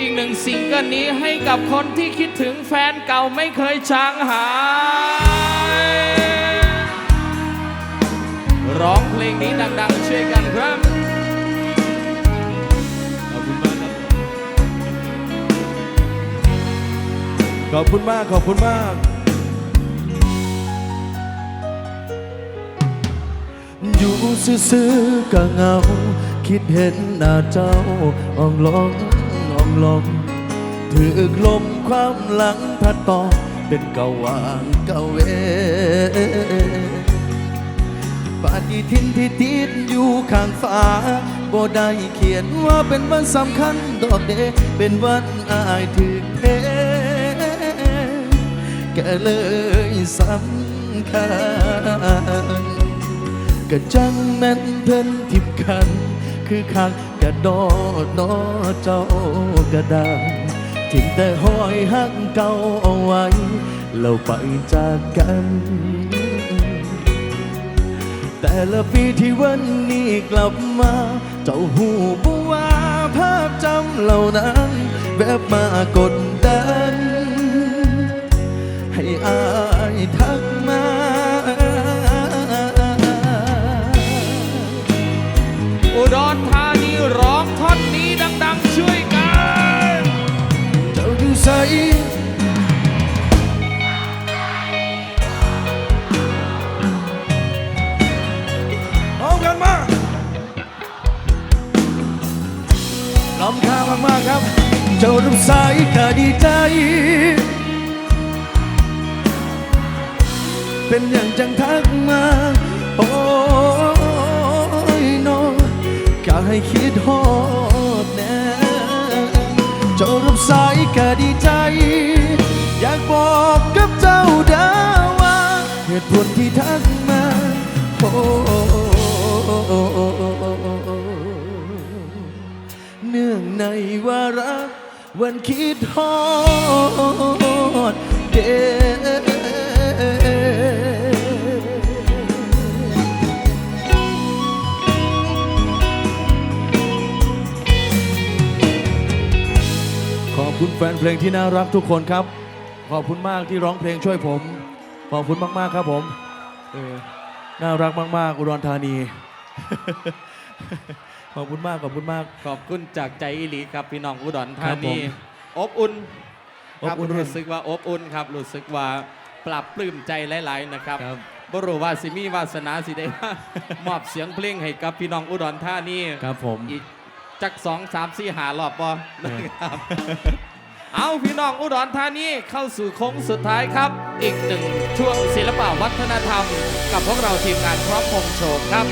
อีกหนึ่งซิงเกิลนี้ให้กับคนที่คิดถึงแฟนเก่าไม่เคยจางหาย ร้องเพลงนี้ดังๆช่วยกันครับขอบคุณมากครับขอบคุณมากขอบคุณมาก อยู่ซื่อๆก็เหงา คิดเห็นหน้าเจ้าอ่องลองอ่อง ลงถือลมความหลังพัดต่อเป็นเก่าวางเก่าเวปฏิทินที่ติดอยู่ข้างฟ้าบ่ได้เขียนว่าเป็นวันสำคัญดอกเดเป็นวันอายถึกเทก็เลยสำคัญก็จังแม่นเพิ่นทิมกัน คือข้างกระดอดอเจ้ากระดางทิ้งแต่ห้อยหักเก่าเอาไว้เราไปจากกัน แต่ละปีที่วันนี้กลับมา เจ้าหูบัวาภาพจำเหล่านั้นแบบมากดดัน ให้อายทักมา ดรธานีร้องท่อนนี้ดัง ๆ ช่วยกันเจ้าอยู่ใสพร้อมกันมาลำคาญมาก ๆ ครับ เจ้ารู้สายก็ดีใจ เป็นอย่างจังทักมา โอ้ ให้คิดฮอดแน่เจ้ารับสายก็ดีใจ อยากบอกกับเจ้าดาว่าเหตุผลที่ทักมาโอ้เนื่องในวาระวันคิดฮอดเด คุณแฟนเพลงที่น่ารักทุกคนครับ ขอบคุณมากที่ร้องเพลงช่วยผม ขอบคุณมากๆครับผมเออน่ารักมากๆอุดรธานี ขอบคุณมากขอบคุณมาก ขอบคุณจากใจอิลีครับพี่น้องอุดรครัธาบผนีมอบอุ่นครับอบอุ่น รู้สึกว่าอบอุ่นครับรู้สึกว่าปรับปลื้มใจหลายๆนะครับบรู้ว่าสิมีวาสนาสิได้มอบเสียงเพลงให้กับพี่น้องอุดรธานีครับผม อีก จักสองสามสี่หารอบปอเออนะครับ เอาพี่น้องอุดรธานีเข้าสู่โค้งสุดท้ายครับ อีกหนึ่งช่วงศิลปะวัฒนธรรม กับพวกเราทีมงานพร้อมพงษ์โชว์ครับ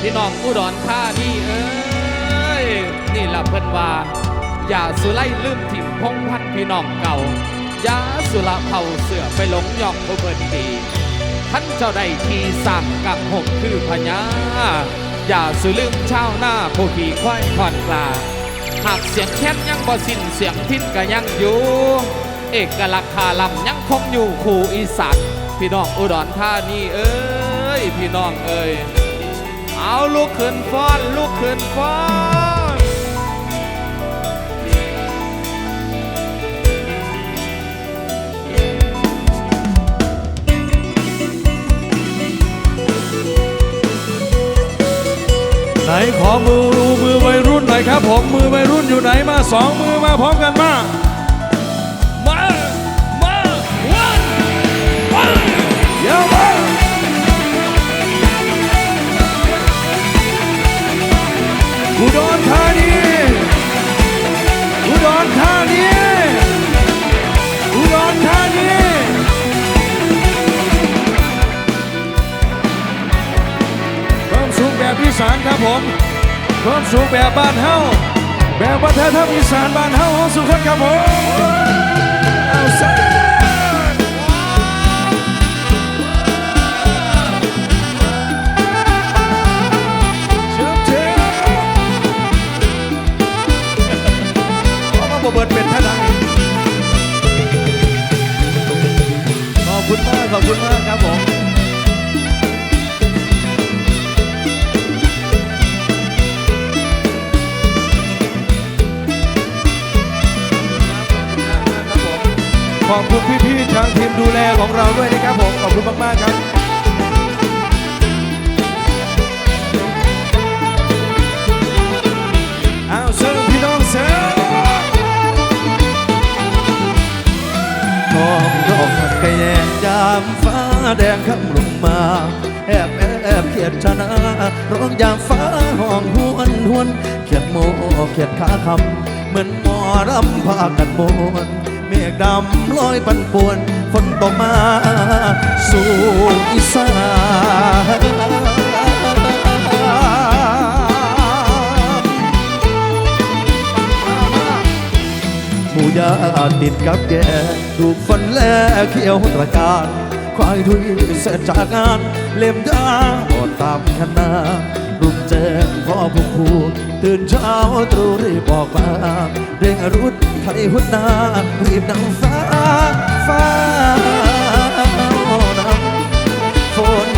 พี่น้องอุดรธานีเอ้ยนี่ละเพิ่นว่าอย่าสุไล่ลืมถิ่มพงพันพี่น้องเก่าอย่าสุละเผาเสือไปหลงยองผู้เบินดีท่านเจ้าได้ทีสั่งกังหกคือพญา อย่าสุลืมชาวหน้าผู้ขี่ควายผ่อนกลาหากเสียงแค้นยังบ่สิ้นเสียงพินก็ยังอยู่ เอกลักษณ์คาลำยังคงอยู่คู่อีสานพี่น้องอุดรธานีเอ้ยพี่น้องเอ้ยเอาลูกขึ้นฟ้อนลูกขึ้นฟ้อน นขอมือรูมือวัยรุ่นหน่อยครับผมมือวัยรุ่นอยู่ไหนมาสองมือมาพร้อมกันมา สานครับผมความสุขแบบบ้านเฮาแบบวัฒนธรรมอีสานบ้านเฮาของสุขครับผมเอาซะเชิญเชิญเพราะว่าบ่เบิดเป็นท่านังขอบคุณมาก ขอบคุณมากครับผม ขอบคุณพี่ๆทางทีมดูแลของเราด้วยนะครับผม ขอบคุณมากๆครับอ้าเซิร์ฟพี่น้องเซิร์ฟทองดอกกระแยงยามฟ้าแดงคำลงมาแอบแอบเขียดชนะร้องยามฟ้าห้องหวนหวนเขียดโมเขียดขาคำเหมือนหมอรำพากันโมน เมฆดำลอยปันป่วน ฝนตกมา สู่อีสานหมูยาติดกับแกถูกฟันแลเขียวตระการควายทุยเสร็จจากงาน เล่มยาอดตามคณะรุ่งแจ้งพ่อผู้คู ตื่นเช้าตรู่รีบบอกมาเร่งรุดไทยหุดนนารีบนำฟ้าฟ้านำฝน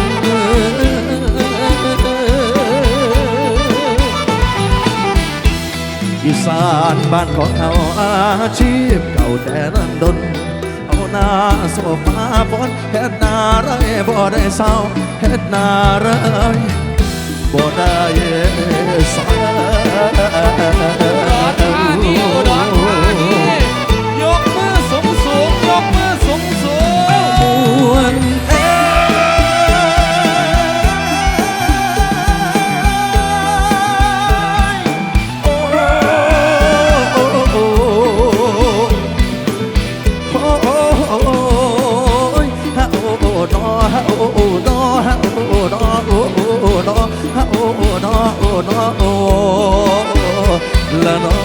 อีสานบ้านของเราอาชีพเก่าแต่นั้นดนเอาหน้าโซฟาบนเฮ็ดนาไรบ่ได้เศร้าเฮ็ดนาไร บ่ได้เศร้าธานีอุดรธานยกมือสูงสูงยกมือสูงสูงมวนเอ้ยโอ้โอ้โอ้โอ้โอ้โอ้ยฮะโอ้โอ้ดอฮะโอ้โอ้ดอฮะโอ้โอ้ดอโอ้โอ้ดอฮะโอ้โอ้ ดอโอ้อโอ้ละนอ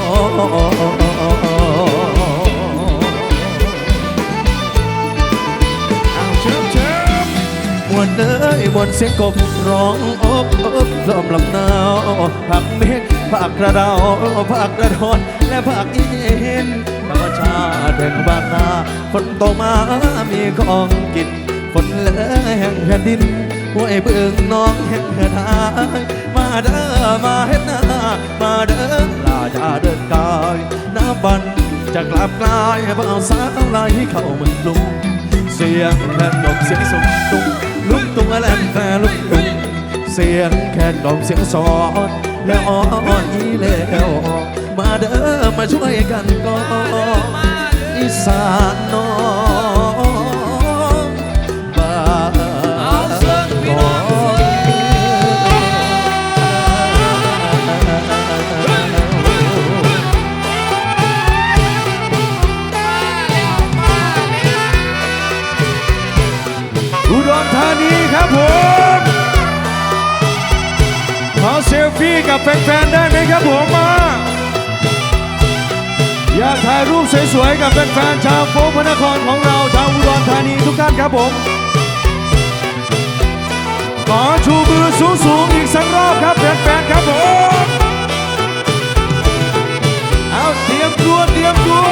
เอาเชิญเชิญมวนเอ้ยมวนเสียงกบร้องอบอบลมลำนาวผักเมฆผักกระดาผักกระโดนและผักอีเห็นธรรมชาติแห่งบ้านนาฝนตกมามีของกินฝนเลอแห่งแผ่นดินห้วยเบื้องน้องแห่งเหือทายมา เด้อมาเฮ็ดนามาเด้อลาจาเดินกายน้ำบันจะกลับกลายเบาสาวไหลเข้าเมืองกรุงเสียงแคนดอกเสียงสมตุงลุกตุงแลมแฟลุกตุงเสียงแคนดอกเสียงสอนแล้วอ่อนอีแล้วมาเด้อมาช่วยกัน แฟนๆได้ไหมครับผมมา อยากถ่ายรูปสวยๆกับแฟนๆชาวโฟกพระนครของเราชาวอุดรธานีทุกท่านครับผม ขอชูมือสูงๆอีกสักรอบครับแฟนๆครับผมเอาเตรียมตัวเตรียมตัว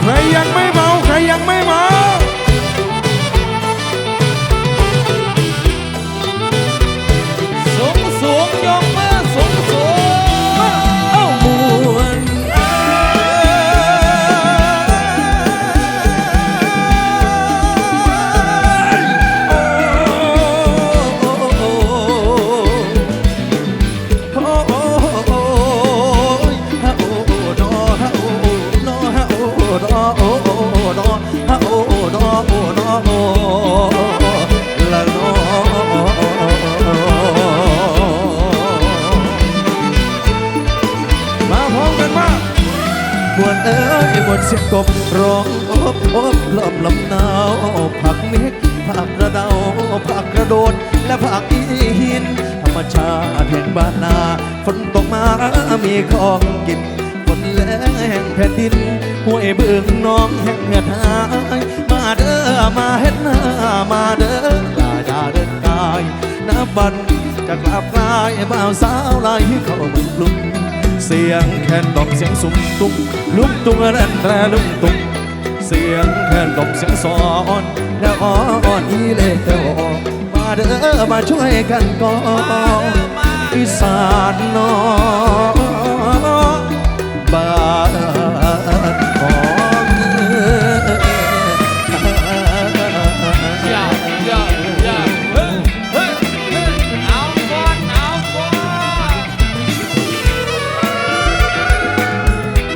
ใครยังไม่เมาใครยังไม่เมาสูง ชาติแห่งบ้านนาฝนตกมามีของกินฝนแล้งแผ่นดินห้วยเบื้องน้องแห่งเงือทายมาเด้อมาเฮ็ดนามาเด้อลาดาเดินกายน้ำบันจะกลับกลายบ่าวสาวไหลเข้าเมืองกรุงเสียงแคนดอกเสียงสุ่มตุ้งลุกตุ้งแรนแรลุกตุ้งเสียงแคนดอกเสียงสอนแล้วอ่อนอีเลวมา เด้อมาช่วยกันก่อนอีสานน้องบ้านของ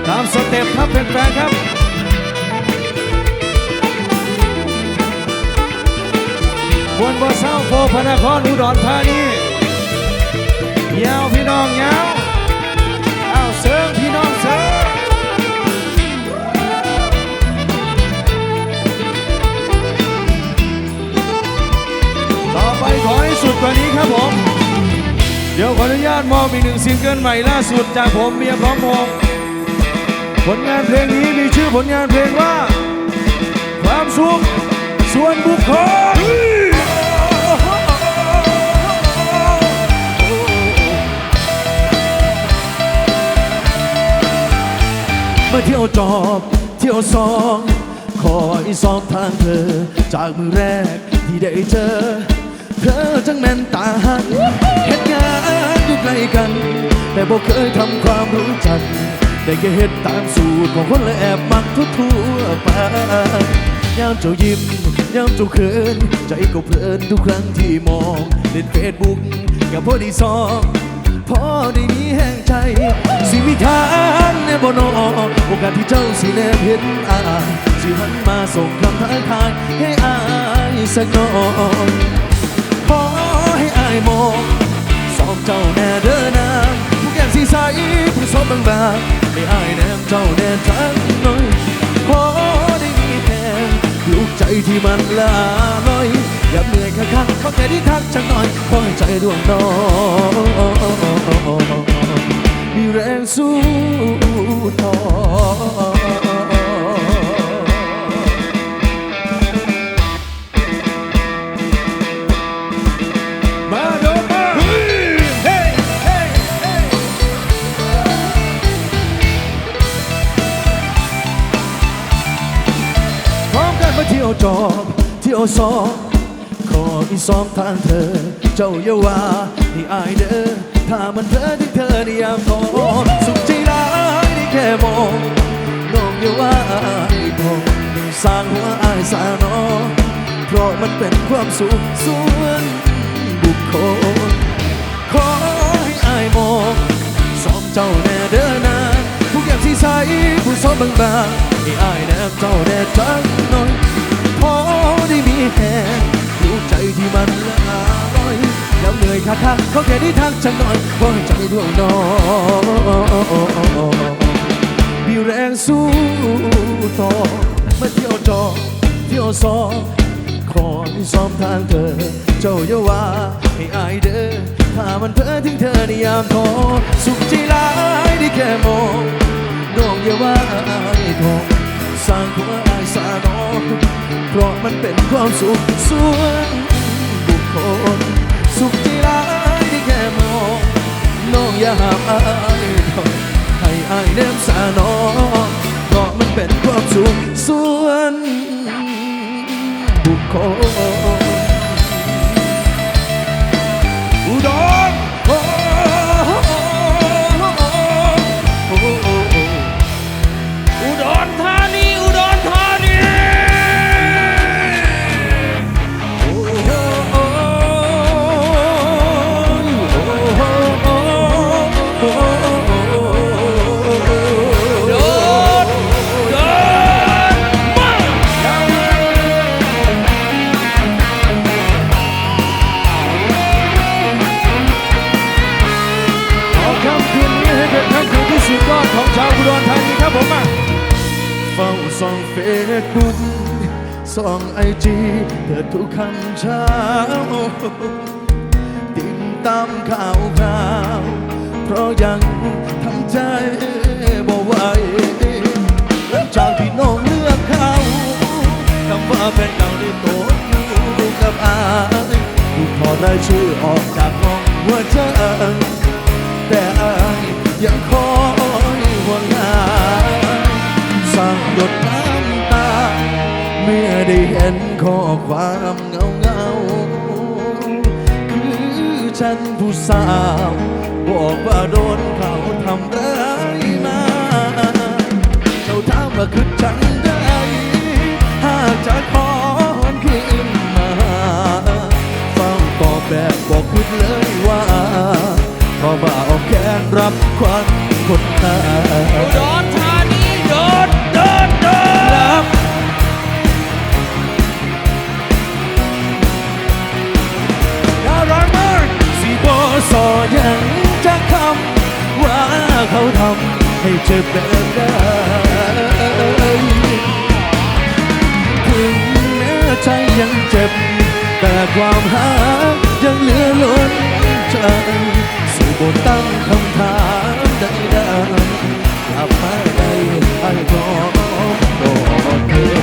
ตามสเต็ปครับแฟนๆครับบนบอซ ดรธานียาวพี่น้องยาวเอาเสร์ฟพี่น้องเสร์ฟต่อไปขอให้สุดกว่านี้ครับผม เดี๋ยวขออนุญาตมอบอีกหนึ่งซิงเกิลใหม่ล่าสุดจากผมเมียพร้อมพงผลงานเพลงนี้มีชื่อผลงานเพลงว่า ความสุขส่วนบุคคล มาเที่ยวจอบเที่ยวซองคอยซองทางเธอ จากมือแรกที่ได้เจอ เธอจังแม่นตาหันเหตุงานอยู่ใกล้กัน แต่บอกเคยทำความรู้จักได้แค่เห็นตามสูตรของคนและแอบมักทั่วๆไปยามเจ้ายิ้มยามเจ้าเขินใจก็เพลินทุกครั้งที่มองเล่นเฟซบุ๊กกับพอดีซอง พอได้มีแห่งใจ สิมีทางแนบนอโอกาสที่เจ้าสิแนบเห็นอายสิหันมาส่งคำทักทายให้อายสักหน่อยขอให้อายมองสองเจ้าแน่เด้อนางผู้แก้มสีใสผู้สบบางๆให้อายแนมเจ้าแน่จังหน่อยขอได้มีแค่ลูกใจที่มันละน้อย อย่าเหนื่อยข้างๆเขาแค่ที่ทักจังหน่อยขอให้ใจดวงน้องมีแรงสู้ สองทางเธอ เจ้าอย่าว่าให้อายเด้อถ้ามันเธอที่เธอได้ยามขอสุขใจร้ายได้แค่มองน้องอย่าว่าอายพอสร้างหัวอายสาหนอเพราะมันเป็นความสุขส่วนบุคคลขอให้อายมองสองเจ้าแน่เด้อนะทุกอย่างที่ใสผู้สอบบางๆให้อายแนบเจ้าแน่จังหน่อยพอได้มีแห่ รู้ใจที่มันละลอยแล้วเหนื่อยคาค่าเขาแค่ได้ทักจังหน่อยขอให้ใจดวงน้องมีแรงสู้ต่อมาเที่ยวจอเที่ยวซอขอให้ซ้อมทางเธอ เจ้าอย่าว่าให้อายเด้อถ้ามันเพ้อถึงเธอในยามท้อสุขใจร้ายได้แค่มองน้องอย่าว่าอายทอง สร้างหัวอายสานอเพราะมันเป็นความสุขส่วนบุคคล สุขที่ร้ายที่แค่มองน้องอย่าห้ามอายทองให้อายเนมสานอเพราะมันเป็นความสุขส่วนบุคคล เป็นเก่าได้โตอยู่กับอายถูกถอดรายชื่อออกจากห้องหัวใจแต่อายยังคอยห่วงหาสั่งหยดน้ำตา เมื่อได้เห็นข้อความเงาเงาคือฉันผู้สาวบอกว่าโดนเขาทำร้ายมาเจ้าถามว่าคือจังได้ จะขอคืนมาฟังตอบแบบบอกคุณเลยว่าขอบ่าเอาแค่รับควันคนตาโดนทานี้โดนโดนโดนรับดารัเมากสีโบสอยังจะคำว่าเขาทำให้เจ็บแบบนั้ ใจยังเจ็บ แต่ความหายังเหลือล้นใจสู่บนตั้งคำถามใดๆกลับมาได้ไอ้พร้อมรอเธอ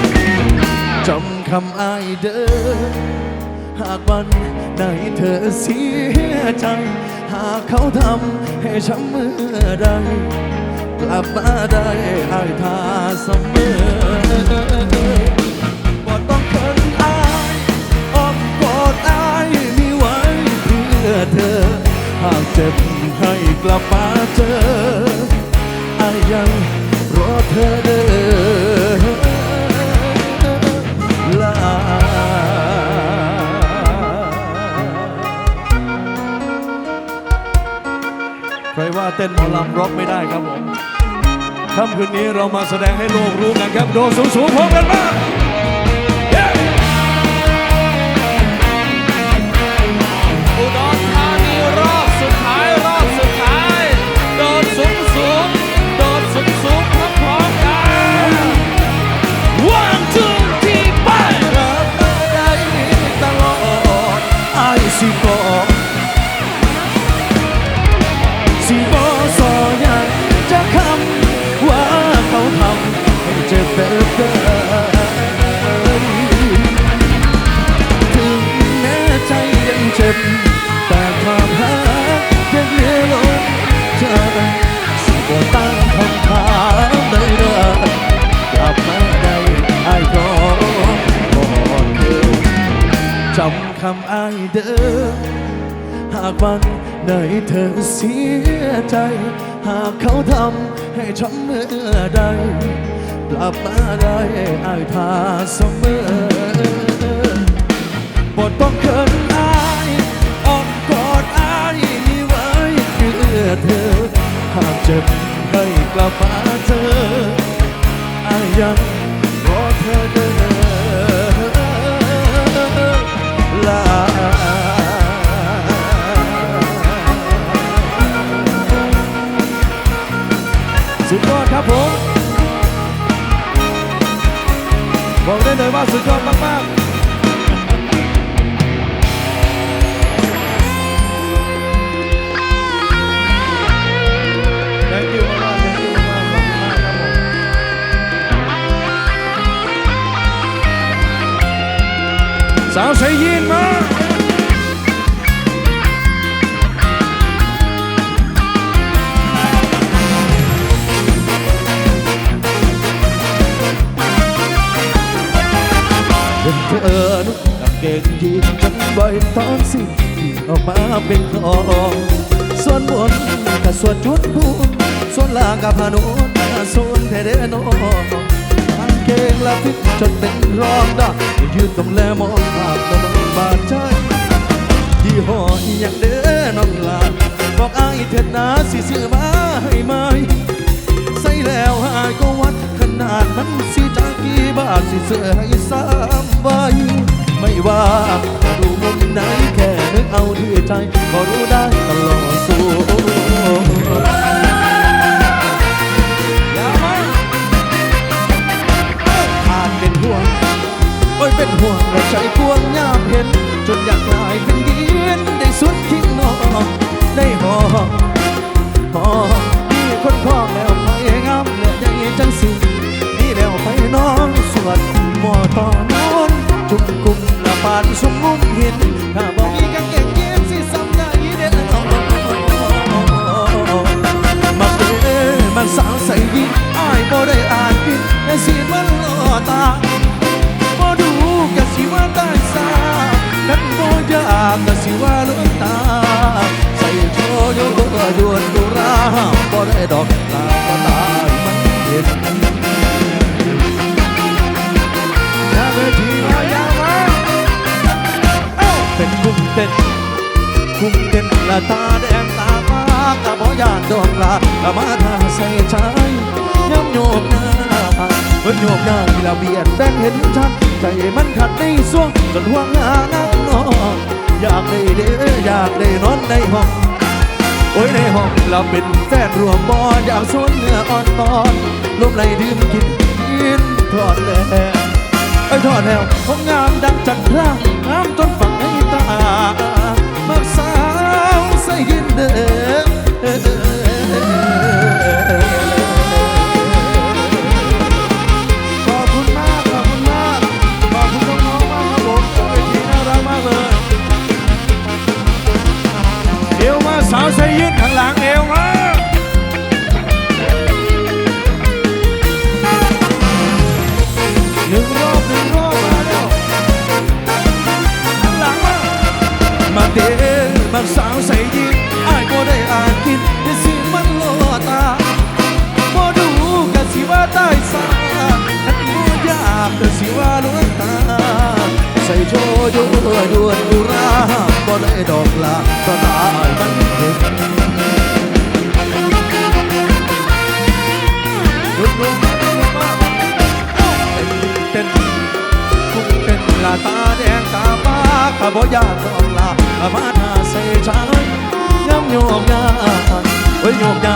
จำคำอ้ายเดิมหากวันไหนเธอเสียใจ หากเขาทำให้ช้ำเมื่อใดกลับมาได้อายทาเสมอ พื่อเธอ หากเจ็บให้กลับมาเจออายังรอเธอเด้อลาใครว่าเต้นหมอลำร็อกไม่ได้ครับผม ค่ำคืนนี้เรามาแสดงให้โลกรู้กันครับ โดสูงสูงๆพร้อมกันมา เดิมหากวันไหนเธอเสียใจ หากเขาทำให้ช้ำเมื่อใดกลับมาได้อายทาเสมอบทต้องเกินอายอ้อมกอดอายมีไว้เพื่อเธอ หากเจ็บให้กลับมาเจออายยังรอเธอเดิน ยอดครับผมบอกได้เลยว่าสุดยอดมากๆ thank you มากๆ thank you มากๆขอบคุณมากครับผมสาวใส่ยีนมา งเกงยีนจังไว้ตอนสิ้นซีออกมาเป็นของส่วนบนกับส่วนจุดพูนส่วนล่างกับพานุนส่วนเทเดโนกางเกงละฟิตจนเป็นรองได้ยืนตรงแลมองภาพตะนบาดใจยี่ห้ออีหยังเด้อน้องลาบอกอายเถิดนาสิซื้อมาให้ไหมใส่แล้วหายก็วัดขนาดมันสิจากกี่บาทสิเสื้อให้สามใบ ไม่ว่าจะดูมุมไหนแค่นึกเอาที่ใจก็รู้ได้ตลอดสู่อย่ามาขาดเป็นห่วงโอ้ยเป็นห่วงและใจกวงยามเห็น จนอยากกลายเป็นดินได้สุดทิ้งนอนได้หอหอมมีคนพ้องแล้วไปงามและยังจังสินี่แล้วไปน้องสวดหมอต่อนอน จุกกุมละปานสุมมุมเห็นถ้าบอกมี กละมาทาใส่ใจย้ำโยกหน้าเพิ่นโยกหน้าที่ละเบียดแบ่งเห็นชัดใจมันขัดในสวงจนห่วงหานักนอนอยากได้เด้ออยากได้นอนในห้องโอ้ยในห้องเราเป็นแฟนรวมบออยากสวนเนื้ออ่อนตอนลมไหลดื่มกินกินทอดแล้วไอ้ทอดแล้วห้องงามดังจันทรา บ่อยากดอกลามาทาใส่ชายย้ำโยกยาเฮ้ยโยกยา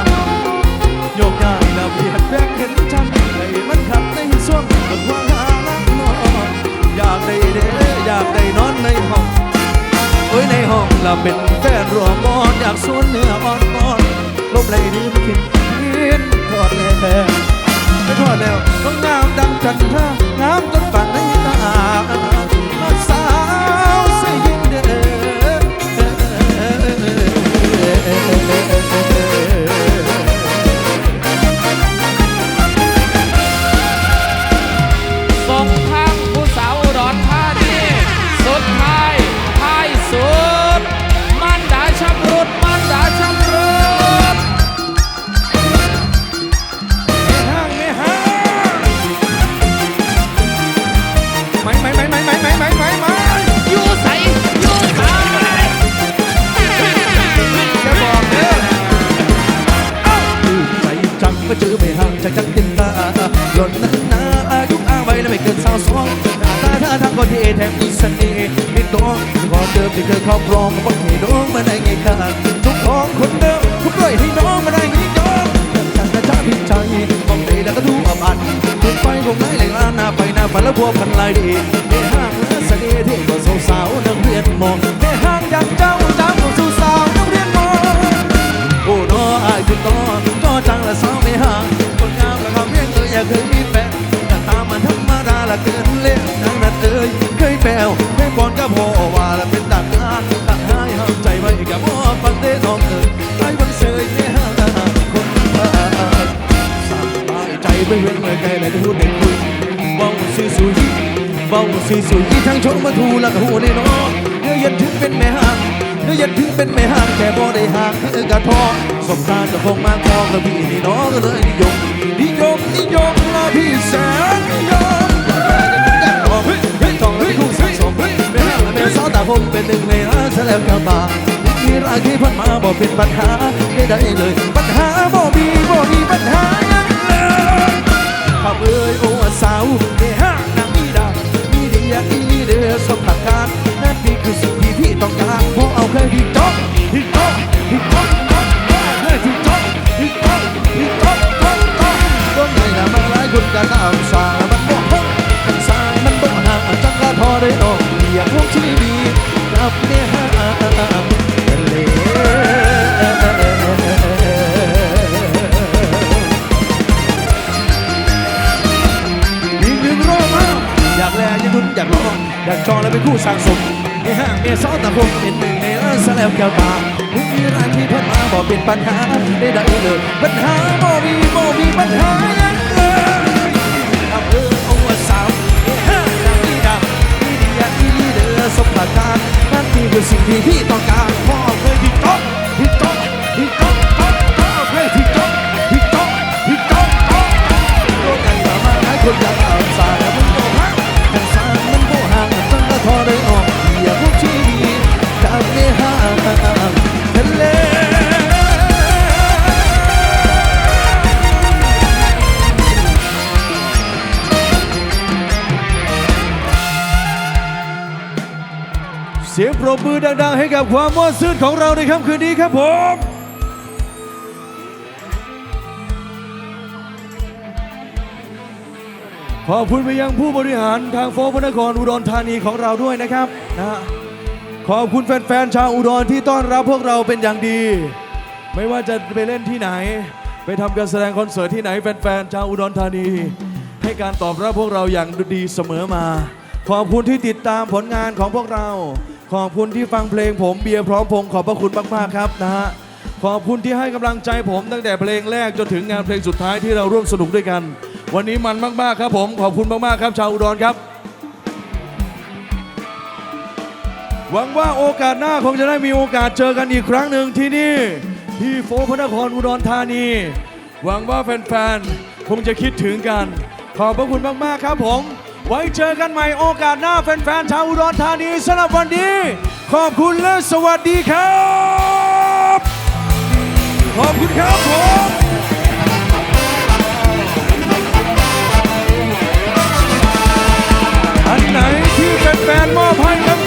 โยกยาแล้วเบียดแบกเห็นฉันให้มันขัดในส่วงบนวางหาลังนอนอยากได้เด้อยากได้นอนในห้องเอ้ยในห้องเราเป็นแฟนรวมบอนอยากสวนเนื้ออ่อนก่อนลบไหลดื่มกินกินทอดแล้วไม่ทอดแล้วต้องงามดังจันทรางามจนฝันในตา ไม่เว้นเลยไกลเลยทั้งพูดเด็กคุยเว้าซื่อสุยเว้าซื่อสุยทั้งชมมาทูละกับหูในน้องเนื้อเย็นถึงเป็นแม่ห่างเนื้อยันถึงเป็นแม่ห่างแต่บ่ได้ห่างเธอกะทองสมกาจะคงมาคองกับพี่นี่น้องก็เลยนิยมนิยมนิยมละพี่แสนนิยมเฮ้ยเฮ้ยทองแล้วพี่คู่สะสมแม่ห่างและแม่สาวตาผมเป็นหนึ่งในห้าแสลวกับตามีรักที่พันมาบ่เป็นปัญหาไม่ได้เลย ปัญหาบ่มีบ่มีปัญหา Kamuy o asau ne ha na mira Miri ya mire so placar Ne pico si vivi tocar Po ao que hip hop hip hop hip hop hip hop hip hop hip hop hip hop Con này là mang lái gục đã cảm xa Bắn bộ hông Cảm xa bắn bộ hàng Chẳng ra thò đây ổ Vì à không chỉ vì Gặp ne ha ลองอยากจองและเป็นคู่สร้างสมในห้างเมียซ้อนตะพงเป็นหนึ่งในเออสแล้วแก้วตามุกมีร้านที่เพิ่มมาบอกเป็นปัญหาได้ได้เลยปัญหาบ่มีบ่มีปัญหายังเลยทำเออเอาว่าสาวในห้างนางนี่ดำนี่ดีอยากอีลีเด้อสมประการนั่นนี่คือสิ่งที่พี่ต้องการพ่อ ปรบมือดัง ๆ ให้กับความม่วนซื่อของเราในค่ำคืนนี้ครับผมขอบคุณไปยังผู้บริหารทางโฟพระนครอุดรธานีของเราด้วยนะครับนะฮะขอบคุณแฟนๆชาวอุดรที่ต้อนรับพวกเราเป็นอย่างดี ไม่ว่าจะไปเล่นที่ไหน ไปทำการแสดงคอนเสิร์ตที่ไหนแฟนๆชาวอุดรธานี ให้การตอบรับพวกเราอย่างดีเสมอมา ขอบคุณที่ติดตามผลงานของพวกเรา ขอบคุณที่ฟังเพลงผมเบียร์พร้อมพงษ์ขอบพระคุณมากๆครับนะฮะขอบคุณที่ให้กำลังใจผมตั้งแต่เพลงแรกจนถึงงานเพลงสุดท้ายที่เราร่วมสนุกด้วยกัน วันนี้มันมากๆครับผมขอบคุณมากๆครับชาวอุดรครับ หวังว่าโอกาสหน้าคงจะได้มีโอกาสเจอกันอีกครั้งหนึ่งที่นี่ที่โฟร์พระนครอุดรธานี หวังว่าแฟนๆคงจะคิดถึงกัน ขอบพระคุณมากๆครับผม ไว้เจอกันใหม่โอกาสหน้าแฟนๆชาวอุดรธานีสำหรับวันนี้ ขอบคุณและสวัสดีครับ ขอบคุณครับผมอันไหนที่แฟนๆมอบให้กับ